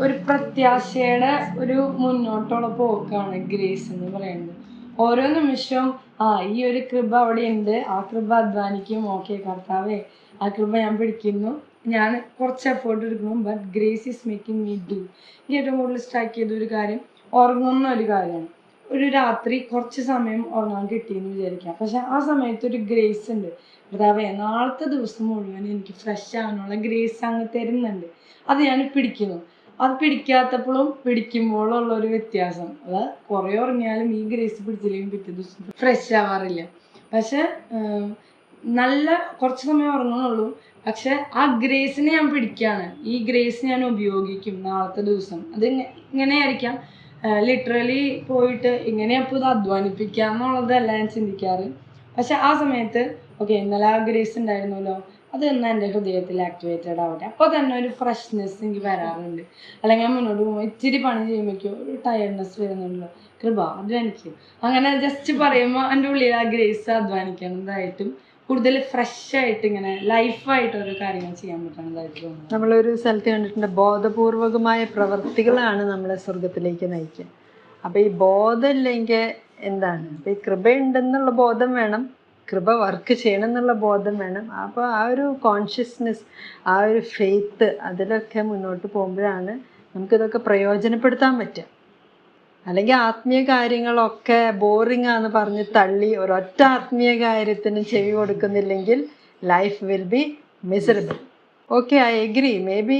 ഒരു പ്രത്യാശയുടെ ഒരു മുന്നോട്ടുള്ള പോക്കാണ് ഗ്രേസ് എന്ന് പറയുന്നത്. ഓരോ നിമിഷവും ആ ഈ ഒരു കൃപ അവിടെ ഉണ്ട് ആ കൃപ അധ്വാനിക്കും. ഓക്കെ കർത്താവേ ആ കൃപ ഞാൻ പിടിക്കുന്നു. ഞാൻ കുറച്ച് എഫേർട്ട് എടുക്കുന്നു but grace is making me do എനിക്ക് ഏറ്റവും കൂടുതൽ സ്ട്രൈക്ക് ചെയ്ത ഒരു കാര്യം ഉറങ്ങുന്ന ഒരു കാര്യമാണ്. ഒരു രാത്രി കുറച്ച് സമയം ഉറങ്ങാൻ കിട്ടിയെന്ന് വിചാരിക്കാം. പക്ഷെ ആ സമയത്ത് ഒരു ഗ്രേസ് ഉണ്ട്. കർത്താവേ നാളത്തെ ദിവസം മുഴുവൻ എനിക്ക് ഫ്രഷ് ആവാനുള്ള ഗ്രേസ് അങ്ങ് തരുന്നുണ്ട്. അത് ഞാൻ പിടിക്കുന്നു. അത് പിടിക്കാത്തപ്പോഴും പിടിക്കുമ്പോഴും ഉള്ള ഒരു വ്യത്യാസം. അത് കുറേ ഉറങ്ങിയാലും ഈ ഗ്രേസ് പിടിച്ചില്ലെങ്കിൽ പിറ്റേ ദിവസം ഫ്രഷ് ആവാറില്ല. പക്ഷെ നല്ല കുറച്ച് സമയം ഉറങ്ങുന്നുള്ളൂ. പക്ഷെ ആ ഗ്രേസിനെ ഞാൻ പിടിക്കുകയാണ് ഈ ഗ്രേസ് ഞാൻ ഉപയോഗിക്കും നാളത്തെ ദിവസം. അത് ഇങ്ങ- ഇങ്ങനെയായിരിക്കാം. ലിറ്ററലി പോയിട്ട് ഇങ്ങനെയപ്പോൾ ഇത് അധ്വാനിപ്പിക്കുക എന്നുള്ളതല്ല ഞാൻ ചിന്തിക്കാറ്. പക്ഷെ ആ സമയത്ത് ഓക്കെ ഇന്നലെ ആ ഗ്രേസ് ഉണ്ടായിരുന്നല്ലോ. അത് തന്നെ എന്റെ ഹൃദയത്തിൽ ആക്ടിവേറ്റഡ് ആവട്ടെ. അപ്പോൾ തന്നെ ഒരു ഫ്രഷ്നെസ് എനിക്ക് വരാറുണ്ട്. അല്ലെങ്കിൽ മുന്നോട്ട് പോകുമ്പോൾ ഇച്ചിരി പണി ചെയ്യുമ്പോഴേക്കും ഒരു ടയർഡ്നെസ് വരുന്നുണ്ടല്ലോ കൃപ അധ്വാനിക്കും അങ്ങനെ ജസ്റ്റ് പറയുമ്പോൾ എന്റെ ഉള്ളിൽ ആ ഗ്രേസ് അധ്വാനിക്കുന്നതായിട്ടും കൂടുതൽ ഫ്രഷ് ആയിട്ട് ഇങ്ങനെ ലൈഫായിട്ട് ഓരോ കാര്യങ്ങൾ ചെയ്യാൻ പറ്റുന്നതായിട്ട് തോന്നുന്നു. നമ്മളൊരു സ്ഥലത്ത് കണ്ടിട്ടുണ്ട് ബോധപൂർവകമായ പ്രവൃത്തികളാണ് നമ്മളെ സ്വർഗത്തിലേക്ക് നയിക്കുക. അപ്പോൾ ഈ ബോധമില്ലെങ്കിൽ എന്താണ്? അപ്പോൾ ഈ കൃപയുണ്ടെന്നുള്ള ബോധം വേണം. കൃപ വർക്ക് ചെയ്യണം എന്നുള്ള ബോധം വേണം. അപ്പോൾ ആ ഒരു കോൺഷ്യസ്നെസ് ആ ഒരു ഫെയ്ത്ത് അതിലൊക്കെ മുന്നോട്ട് പോകുമ്പോഴാണ് നമുക്കിതൊക്കെ പ്രയോജനപ്പെടുത്താൻ പറ്റുക. അല്ലെങ്കിൽ ആത്മീയ കാര്യങ്ങളൊക്കെ ബോറിംഗ് ആണെന്ന് പറഞ്ഞ് തള്ളി ഒരൊറ്റ ആത്മീയ കാര്യത്തിന് ചെവി കൊടുക്കുന്നില്ലെങ്കിൽ life will be miserable okay I agree may be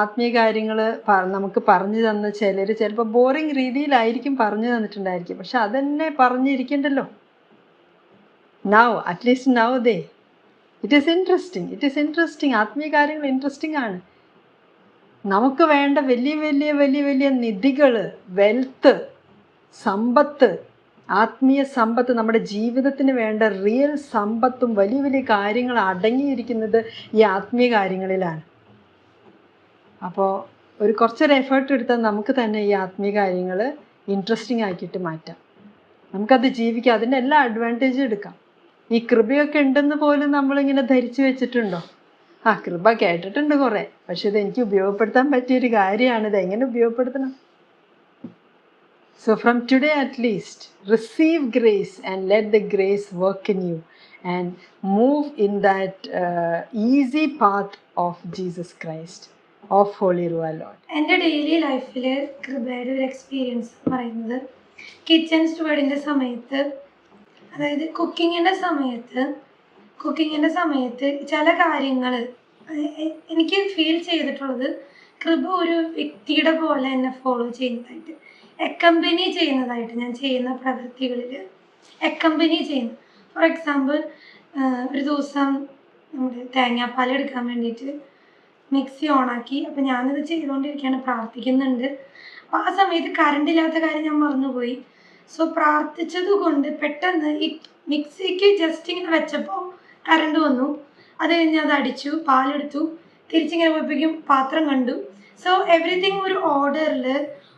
ആത്മീയ കാര്യങ്ങൾ നമുക്ക് പറഞ്ഞു തന്ന ചിലർ ചിലപ്പോൾ ബോറിംഗ് രീതിയിലായിരിക്കും പറഞ്ഞു തന്നിട്ടുണ്ടായിരിക്കും. പക്ഷെ അതെന്നെ പറഞ്ഞിരിക്കണ്ടല്ലോ. Now at least now they it is interesting it is interesting ആത്മീയ കാര്യങ്ങൾ ഇൻട്രസ്റ്റിംഗ് ആണ് നമുക്ക് വേണ്ട വലിയ വലിയ വലിയ വലിയ നിധികൾ വെൽത്ത് സമ്പത്ത് ആത്മീയ സമ്പത്ത് നമ്മുടെ ജീവിതത്തിന് വേണ്ട റിയൽ സമ്പത്തും വലിയ വലിയ കാര്യങ്ങൾ അടങ്ങിയിരിക്കുന്നത് ഈ ആത്മീയ കാര്യങ്ങളിലാണ്. അപ്പോൾ ഒരു കുറച്ചൊരു എഫേർട്ട് എടുത്താൽ നമുക്ക് തന്നെ ഈ ആത്മീയ കാര്യങ്ങൾ ഇൻട്രസ്റ്റിംഗ് ആക്കിയിട്ട് മാറ്റാം. നമുക്കത് ജീവിക്കാം. അതിന്റെ എല്ലാ അഡ്വാന്റേജും എടുക്കാം. ഈ കൃപയൊക്കെ ഉണ്ടെന്ന് പോലും നമ്മളിങ്ങനെ ധരിച്ചു വെച്ചിട്ടുണ്ടോ? ആ കൃപ കേട്ടിട്ടുണ്ട് കുറെ. പക്ഷെ ഇത് എനിക്ക് ഉപയോഗപ്പെടുത്താൻ പറ്റിയൊരു കാര്യമാണ്. ഇത് എങ്ങനെ ഉപയോഗപ്പെടുത്തണം? So from today at least receive grace and let the grace work in you and move in that easy path of Jesus Christ of holy Holy Rua എന്റെ ഡെയിലി ലൈഫിൽ കൃപയുടെ ഒരു എക്സ്പീരിയൻസ് പറയുന്നത് കിച്ചൺ സ്റ്റുവേഡിന്റെ സമയത്ത് അതായത് കുക്കിങ്ങിന്റെ സമയത്ത് കുക്കിങ്ങിന്റെ സമയത്ത് ചില കാര്യങ്ങൾ എനിക്ക് ഫീൽ ചെയ്തിട്ടുള്ളത് കൃപ ഒരു വ്യക്തിയുടെ പോലെ എന്നെ ഫോളോ ചെയ്യുന്നതായിട്ട്. എക്കമ്പനി ചെയ്യുന്നതായിട്ട് ഞാൻ ചെയ്യുന്ന പ്രവൃത്തികളിൽ എക്കമ്പനി ചെയ്യുന്നു ഫോർ എക്സാമ്പിൾ ഒരു ദിവസം നമ്മുടെ തേങ്ങാപ്പാൽ എടുക്കാൻ വേണ്ടിയിട്ട് മിക്സി ഓണാക്കി അപ്പം ഞാനിത് ചെയ്തുകൊണ്ടിരിക്കുകയാണ് പ്രാർത്ഥിക്കുന്നുണ്ട്. അപ്പോൾ ആ സമയത്ത് കറണ്ട് ഇല്ലാത്ത കാര്യം ഞാൻ മറന്നുപോയി. സോ പ്രാർത്ഥിച്ചത് കൊണ്ട് പെട്ടെന്ന് ഈ മിക്സിക്ക് ജസ്റ്റ് ഇങ്ങനെ വെച്ചപ്പോൾ കറണ്ട് വന്നു. അത് കഴിഞ്ഞ് അത് അടിച്ചു പാലെടുത്തു. തിരിച്ചിങ്ങനെ പോയപ്പോഴേക്കും പാത്രം കണ്ടു. സോ എവറിത്തിങ് ഒരു ഓർഡറിൽ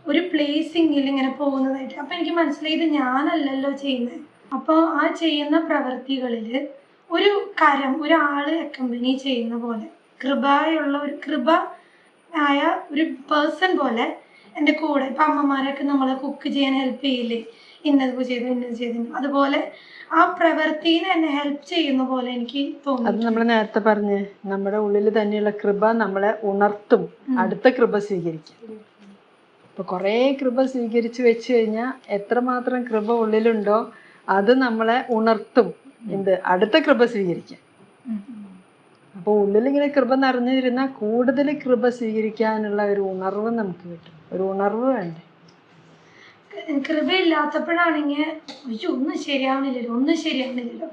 ഒരു പ്ലേസിങ്ങിൽ ഇങ്ങനെ പോകുന്നതായിട്ട്. അപ്പം എനിക്ക് മനസ്സിലായി ഇത് ഞാനല്ലല്ലോ ചെയ്യുന്നത്. അപ്പോൾ ആ ചെയ്യുന്ന പ്രവൃത്തികളിൽ ഒരു കരം ഒരാൾ അക്കമ്പനി ചെയ്യുന്ന പോലെ കൃപയുള്ള ഒരു കൃപ ആയ ഒരു പേഴ്സൺ പോലെ എന്റെ കൂടെ ഇപ്പം അമ്മമാരൊക്കെ നമ്മളെ കുക്ക് ചെയ്യാൻ ഹെൽപ്പ് ചെയ്യില്ലേ? ഇന്നത് ചെയ്തു ഇന്നത് ചെയ്തു. അതുപോലെ ആ പ്രവൃത്തിയിൽ എന്നെ ഹെൽപ്പ് ചെയ്യുന്ന പോലെ എനിക്ക് അത് തോന്നി നമ്മൾ നേരത്തെ പറഞ്ഞ് നമ്മുടെ ഉള്ളിൽ തന്നെയുള്ള കൃപ നമ്മളെ ഉണർത്തും. അടുത്ത കൃപ സ്വീകരിക്കും. ഇപ്പൊ കുറേ കൃപ സ്വീകരിച്ചു വെച്ച് കഴിഞ്ഞാൽ എത്രമാത്രം കൃപ ഉള്ളിലുണ്ടോ അത് നമ്മളെ ഉണർത്തും. എന്ത്? അടുത്ത കൃപ സ്വീകരിക്കാൻ അപ്പോൾ ഉള്ളിലിങ്ങനെ കൃപ നിറഞ്ഞിരുന്നാൽ കൂടുതൽ കൃപ സ്വീകരിക്കാനുള്ള ഒരു ഉണർവ് നമുക്ക് കിട്ടും. ഒരു ഉണർവ് വേണ്ടേ? കൃപയില്ലാത്തപ്പോഴാണെങ്കിൽ അയ്യോ ഒന്നും ശരിയാവണില്ലല്ലോ ഒന്നും ശരിയാവണില്ലല്ലോ.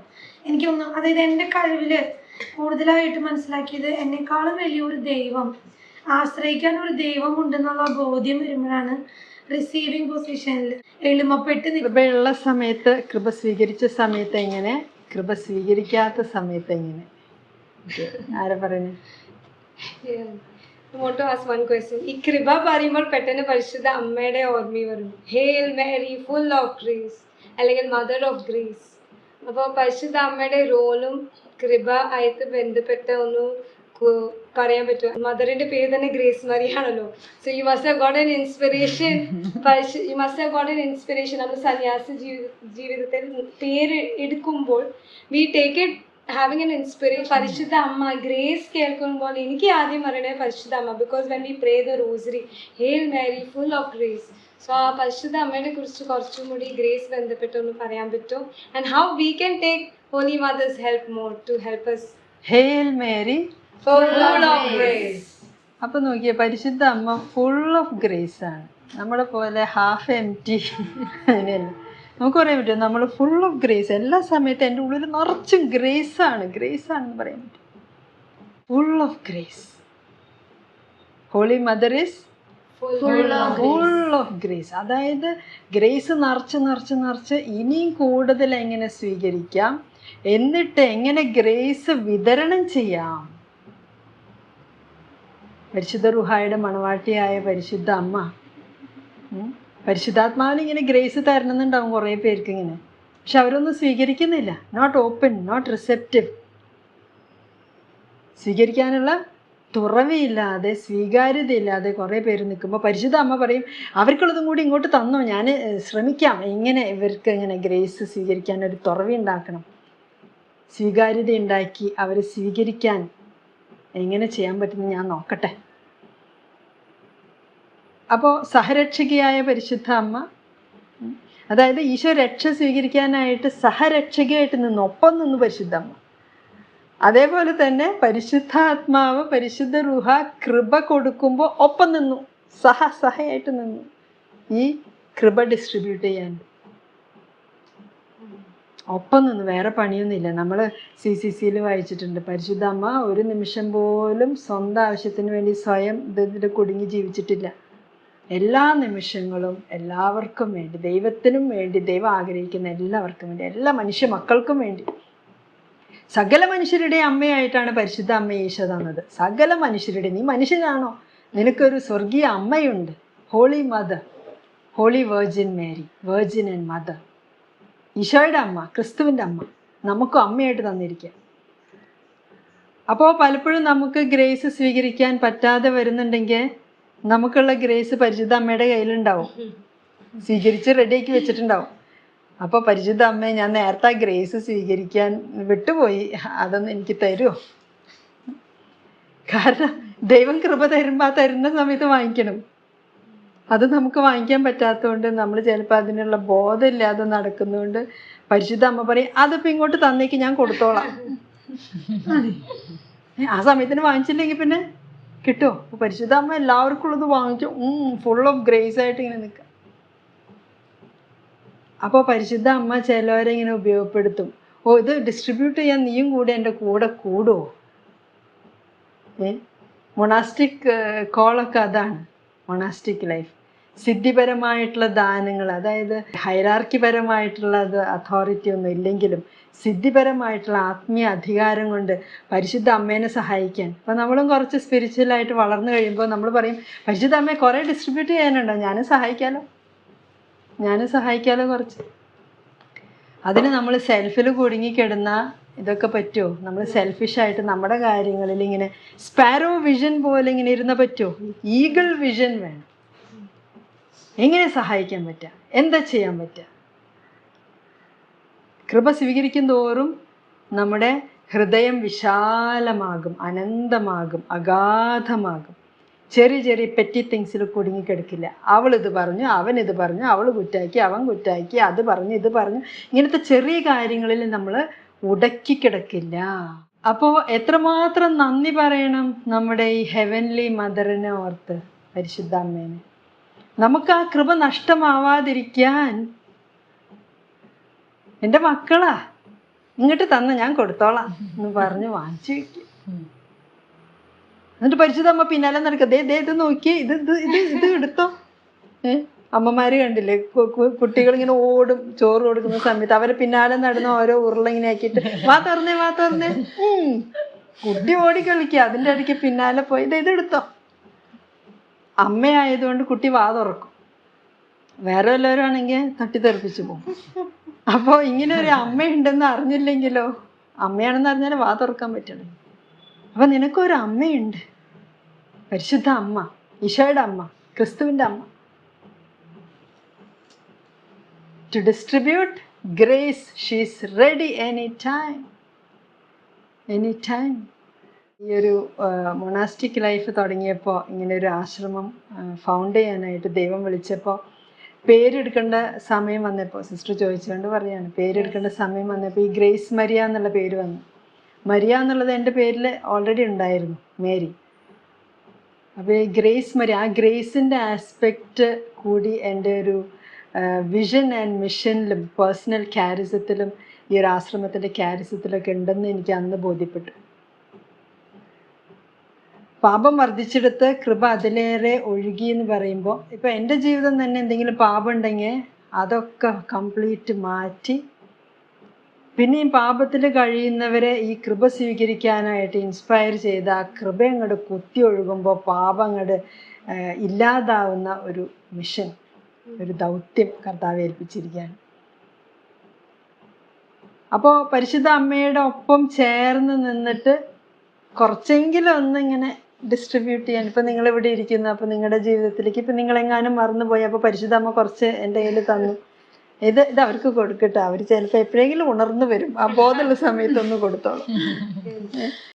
എനിക്കൊന്നും അതായത് എന്റെ കഴിവിൽ കൂടുതലായിട്ട് മനസ്സിലാക്കിയത് എന്നെക്കാളും വലിയൊരു ദൈവം. ആശ്രയിക്കാൻ ഒരു ദൈവം ഉണ്ടെന്നുള്ള ബോധ്യം വരുമ്പോഴാണ് റിസീവിങ് പൊസിഷനിൽ എളിമപ്പെട്ട് കൃപയുള്ള സമയത്ത് കൃപ സ്വീകരിച്ച സമയത്ത് എങ്ങനെ? കൃപ സ്വീകരിക്കാത്ത സമയത്ത് എങ്ങനെ? ആരാ പറയുന്നത് want to ask one question ഈ കൃപ പറയുമ്പോൾ പെട്ടെന്ന് പരിശുദ്ധ അമ്മയുടെ ഓർമ്മ വരും. Hail Mary full of grace അല്ലെങ്കിൽ മദർ ഓഫ് ഗ്രേസ് അപ്പോൾ പരിശുദ്ധ അമ്മയുടെ റോളും കൃപ ആയിട്ട് ബന്ധപ്പെട്ട ഒന്ന് പറയാൻ പറ്റുമോ? മദറിന്റെ പേര് തന്നെ grace മറിയാണല്ലോ so you must have got an inspiration you must have got an inspiration നമ്മൾ സന്യാസ ജീവിത ജീവിതത്തിൽ പേര് എടുക്കുമ്പോൾ we take it having an inspiration പരിശുദ്ധ അമ്മ ഗ്രേസ് കേൾക്കുമ്പോൾ എനിക്ക് ആദ്യം പറയണേ പരിശുദ്ധ അമ്മ because when we pray the rosary hail Mary full of grace so ആ പരിശുദ്ധ അമ്മയെ കുറിച്ച് കുറച്ചും കൂടി ഗ്രേസ് ബന്ധപ്പെട്ടൊന്ന് പറയാൻ പറ്റും. And how we can take holy mother's help more to help us? Hail Mary full of grace. അപ്പൊ നോക്കിയേ പരിശുദ്ധ അമ്മ ഫുൾ ഓഫ് ഗ്രേസ് ആണ്. നമ്മളെ പോലെ ഹാഫ് എം ടി അങ്ങനെയല്ല നമുക്ക് പറയാൻ പറ്റും നമ്മൾ ഫുൾ ഓഫ് ഗ്രേസ് എല്ലാ സമയത്തും എന്റെ ഉള്ളിൽ നിറച്ചും ഗ്രേസ് ആണ്. ഗ്രേസ് ആണെന്ന് പറയാൻ പറ്റും full of grace holy mother is full of grace അതായത് ഗ്രേസ് നിറച്ച് നിറച്ച് നിറച്ച് ഇനിയും കൂടുതൽ എങ്ങനെ സ്വീകരിക്കാം? എന്നിട്ട് എങ്ങനെ ഗ്രേസ് വിതരണം ചെയ്യാം? പരിശുദ്ധ റുഹായുടെ മണവാട്ടിയായ പരിശുദ്ധ അമ്മ. പരിശുദ്ധാത്മാവിന് ഇങ്ങനെ ഗ്രേസ് തരണമെന്നുണ്ടാവും കുറേ പേർക്ക് ഇങ്ങനെ. പക്ഷെ അവരൊന്നും സ്വീകരിക്കുന്നില്ല. നോട്ട് ഓപ്പൺ നോട്ട് റിസെപ്റ്റീവ് സ്വീകരിക്കാനുള്ള തുറവിയില്ലാതെ സ്വീകാര്യതയില്ലാതെ കുറേ പേര് നിൽക്കുമ്പോൾ പരിശുദ്ധ അമ്മ പറയും അവർക്കുള്ളതും കൂടി ഇങ്ങോട്ട് തന്നോ? ഞാൻ ശ്രമിക്കാം. ഇങ്ങനെ ഇവർക്ക് ഇങ്ങനെ ഗ്രേസ് സ്വീകരിക്കാൻ ഒരു തുറവി ഉണ്ടാക്കണം? സ്വീകാര്യത ഉണ്ടാക്കി അവരെ സ്വീകരിക്കാൻ എങ്ങനെ ചെയ്യാൻ പറ്റുമെന്ന് ഞാൻ നോക്കട്ടെ. അപ്പോൾ സഹരക്ഷകിയായ പരിശുദ്ധ അമ്മ അതായത് ഈശോ രക്ഷ സ്വീകരിക്കാനായിട്ട് സഹരക്ഷകയായിട്ട് നിന്ന് ഒപ്പം നിന്ന് പരിശുദ്ധ അമ്മ. അതേപോലെ തന്നെ പരിശുദ്ധാത്മാവ് പരിശുദ്ധ റുഹ കൃപ കൊടുക്കുമ്പോൾ ഒപ്പം നിന്നു സഹ സഹയായിട്ട് നിന്നു. ഈ കൃപ ഡിസ്ട്രിബ്യൂട്ട് ചെയ്യാൻ. ഒപ്പം നിന്ന് വേറെ പണിയൊന്നുമില്ല. നമ്മൾ സി സി സിയിൽ വായിച്ചിട്ടുണ്ട് പരിശുദ്ധ അമ്മ ഒരു നിമിഷം പോലും സ്വന്തം ആവശ്യത്തിന് വേണ്ടി സ്വയം ഇതിൽ കുടുങ്ങി ജീവിച്ചിട്ടില്ല. എല്ലാ നിമിഷങ്ങളും എല്ലാവർക്കും വേണ്ടി ദൈവത്തിനും വേണ്ടി ദൈവം ആഗ്രഹിക്കുന്ന എല്ലാവർക്കും വേണ്ടി എല്ലാ മനുഷ്യ മക്കൾക്കും വേണ്ടി. സകല മനുഷ്യരുടെ അമ്മയായിട്ടാണ് പരിശുദ്ധ അമ്മ ഈശോ തന്നത്. സകല മനുഷ്യരുടെ നീ മനുഷ്യനാണോ? നിനക്കൊരു സ്വർഗീയ അമ്മയുണ്ട്. Holy mother holy virgin Mary virgin and mother ഈശോയുടെ അമ്മ ക്രിസ്തുവിന്റെ അമ്മ നമുക്കും അമ്മയായിട്ട് തന്നിരിക്കുക. അപ്പോൾ പലപ്പോഴും നമുക്ക് ഗ്രേസ് സ്വീകരിക്കാൻ പറ്റാതെ വരുന്നുണ്ടെങ്കിൽ നമുക്കുള്ള ഗ്രേസ് പരിശുദ്ധ അമ്മയുടെ കയ്യിലുണ്ടാവും. സ്വീകരിച്ച് റെഡിയാക്കി വെച്ചിട്ടുണ്ടാവും. അപ്പോൾ പരിശുദ്ധ അമ്മ ഞാൻ നേരത്തെ ആ ഗ്രേസ് സ്വീകരിക്കാൻ വിട്ടുപോയി. അതൊന്ന് എനിക്ക് തരുമോ കാരണം ദൈവം കൃപ തരുമ്പോൾ ആ തരുന്ന സമയത്ത് വാങ്ങിക്കണം. അത് നമുക്ക് വാങ്ങിക്കാൻ പറ്റാത്തതുകൊണ്ട് നമ്മൾ ചിലപ്പോൾ അതിനുള്ള ബോധമില്ലാതെ നടക്കുന്നതുകൊണ്ട് പരിശുദ്ധ അമ്മ പറയും അതിപ്പോൾ ഇങ്ങോട്ട് തന്നേക്ക് ഞാൻ കൊടുത്തോളാം. ആ സമയത്തിന് വാങ്ങിച്ചില്ലെങ്കിൽ പിന്നെ കിട്ടുമോ അപ്പോൾ പരിശുദ്ധാമ്മ എല്ലാവർക്കും ഉള്ളത് വാങ്ങിച്ചു ഫുൾ ഓഫ് ഗ്രേസ് ആയിട്ട് ഇങ്ങനെ നിൽക്കുക അപ്പോൾ പരിശുദ്ധ അമ്മ ചിലവരെ ഇങ്ങനെ ഉപയോഗപ്പെടുത്തും. ഓ ഇത് ഡിസ്ട്രിബ്യൂട്ട് ചെയ്യാൻ നീയും കൂടെ എന്റെ കൂടെ കൂടുമോ ഏ? മൊണാസ്റ്റിക് കോളൊക്കെ അതാണ്. മൊണാസ്റ്റിക് ലൈഫ് സിദ്ധിപരമായിട്ടുള്ള ദാനങ്ങൾ അതായത് ഹൈറാർക്കിപരമായിട്ടുള്ള അത് അതോറിറ്റി ഒന്നും ഇല്ലെങ്കിലും സിദ്ധിപരമായിട്ടുള്ള ആത്മീയ അധികാരം കൊണ്ട് പരിശുദ്ധ അമ്മേനെ സഹായിക്കാൻ. അപ്പോൾ നമ്മളും കുറച്ച് സ്പിരിച്വലായിട്ട് വളർന്നു കഴിയുമ്പോൾ നമ്മൾ പറയും പരിശുദ്ധ അമ്മയെ കുറേ ഡിസ്ട്രിബ്യൂട്ട് ചെയ്യാനുണ്ടോ? ഞാനും സഹായിക്കാലോ? ഞാനും സഹായിക്കാലോ കുറച്ച്? അതിന് നമ്മൾ സെൽഫിൽ കുടുങ്ങിക്കിടുന്ന ഇതൊക്കെ പറ്റുമോ നമ്മൾ സെൽഫിഷായിട്ട് നമ്മുടെ കാര്യങ്ങളിൽ ഇങ്ങനെ സ്പാരോ വിഷൻ പോലെ ഇങ്ങനെ ഇരുന്ന പറ്റുമോ ഈഗിൾ വിഷൻ വേണം. എങ്ങനെ സഹായിക്കാൻ പറ്റുക? എന്താ ചെയ്യാൻ പറ്റുക? കൃപ സ്വീകരിക്കും തോറും നമ്മുടെ ഹൃദയം വിശാലമാകും അനന്തമാകും അഗാധമാകും. ചെറിയ ചെറിയ പെറ്റി തിങ്സിൽ കുടുങ്ങിക്കിടക്കില്ല. അവൾ ഇത് പറഞ്ഞു അവൻ ഇത് പറഞ്ഞു അവൾ കുറ്റാക്കി അവൻ കുറ്റാക്കി അത് പറഞ്ഞു ഇത് പറഞ്ഞു. ഇങ്ങനത്തെ ചെറിയ കാര്യങ്ങളിൽ നമ്മൾ ഉടക്കി കിടക്കില്ല അപ്പോൾ എത്രമാത്രം നന്ദി പറയണം നമ്മുടെ ഈ ഹെവൻലി മദറിനെ ഓർത്ത് പരിശുദ്ധ അമ്മേനെ. നമുക്ക് ആ കൃപ നഷ്ടമാവാതിരിക്കാൻ എന്റെ മക്കളാ ഇങ്ങോട്ട് തന്ന ഞാൻ കൊടുത്തോളാം എന്ന് പറഞ്ഞ് വാങ്ങിച്ചു വെക്കും. എന്നിട്ട് പരിശുദ്ധ അമ്മ പിന്നാലെ നടക്കുക ദേ ദേ ഇത് നോക്കിയേ ഇത് ഇത് ഇത് ഇത് എടുത്തോ. ഏഹ് അമ്മമാര് കണ്ടില്ലേ കുട്ടികൾ ഇങ്ങനെ ഓടും ചോറ് കൊടുക്കുന്ന സമയത്ത് അവരെ പിന്നാലെ നടന്ന് ഓരോ ഉരുള ഇങ്ങനെ ആക്കിയിട്ട് വാ തുറന്നേ വാ തുറന്നേ. കുട്ടി ഓടി കളിക്കുക അതിന്റെ ഇടയ്ക്ക് പിന്നാലെ പോയി ഇത് എടുത്തോ. അമ്മയായതുകൊണ്ട് കുട്ടി വാ തുറക്കും വേറെ വല്ലവരും ആണെങ്കിൽ തട്ടിത്തെറിപ്പിച്ച് പോകും അപ്പോൾ ഇങ്ങനെ ഒരു അമ്മയുണ്ടെന്ന് അറിഞ്ഞില്ലെങ്കിലോ? അമ്മയാണെന്ന് അറിഞ്ഞാൽ വാ തുറക്കാൻ പറ്റണം അപ്പം നിനക്കൊരു അമ്മയുണ്ട്. പരിശുദ്ധ അമ്മ ഈശോയുടെ അമ്മ ക്രിസ്തുവിന്റെ അമ്മ. To distribute grace she's ready any time any time ഈ ഒരു മൊണാസ്റ്റിക് ലൈഫ് തുടങ്ങിയപ്പോൾ ഇങ്ങനെ ഒരു ആശ്രമം ഫൗണ്ട് ചെയ്യാനായിട്ട് ദൈവം വിളിച്ചപ്പോൾ പേരെടുക്കേണ്ട സമയം വന്നപ്പോൾ സിസ്റ്റർ ചോദിച്ചുകൊണ്ട് പറയാണ് പേരെടുക്കേണ്ട സമയം വന്നപ്പോൾ ഈ ഗ്രേസ് മരിയ എന്നുള്ള പേര് വന്നു. മരിയ എന്നുള്ളത് എന്റെ പേരിൽ ഓൾറെഡി ഉണ്ടായിരുന്നു മേരി. അപ്പോൾ ഈ ഗ്രേസ് മരിയ ആ ഗ്രേസിന്റെ ആസ്പെക്റ്റ് കൂടി എന്റെ ഒരു വിഷൻ ആൻഡ് മിഷനിലും പേഴ്സണൽ ക്യാരിസത്തിലും ഈ ഒരു ആശ്രമത്തിന്റെ ക്യാരിസത്തിലൊക്കെ ഉണ്ടെന്ന് എനിക്ക് അന്ന് ബോധ്യപ്പെട്ടു. പാപം വർദ്ധിച്ചെടുത്ത് കൃപ അതിലേറെ ഒഴുകി എന്ന് പറയുമ്പോൾ ഇപ്പം എന്റെ ജീവിതം തന്നെ എന്തെങ്കിലും പാപം ഉണ്ടെങ്കിൽ അതൊക്കെ കംപ്ലീറ്റ് മാറ്റി പിന്നെയും പാപത്തിൽ കഴിയുന്നവരെ ഈ കൃപ സ്വീകരിക്കാനായിട്ട് ഇൻസ്പയർ ചെയ്ത ആ കൃപ അങ്ങോട്ട് കുത്തി ഒഴുകുമ്പോൾ പാപം ഇല്ലാതാവുന്ന ഒരു മിഷൻ ഒരു ദൗത്യം കർത്താവ് ഏൽപ്പിച്ചിരിക്കുകയാണ്. അപ്പോൾ പരിശുദ്ധ അമ്മയുടെ ഒപ്പം ചേർന്ന് നിന്നിട്ട് കുറച്ചെങ്കിലും ഒന്നിങ്ങനെ ഡിസ്ട്രിബ്യൂട്ട് ചെയ്യാൻ. ഇപ്പം നിങ്ങൾ ഇവിടെ ഇരിക്കുന്നു അപ്പോൾ നിങ്ങളുടെ ജീവിതത്തിലേക്ക് ഇപ്പം നിങ്ങളെങ്ങാനും മറന്നുപോയി. അപ്പോൾ പരിശുദ്ധമ്മ കുറച്ച് എന്റെ കയ്യിൽ തന്നു. ഇത് ഇത് അവർക്ക് കൊടുക്കട്ടെ അവർ ചിലപ്പോൾ എപ്പോഴെങ്കിലും ഉണർന്നു വരും. ആ ബോധമുള്ള സമയത്തൊന്ന് കൊടുത്തോളൂ.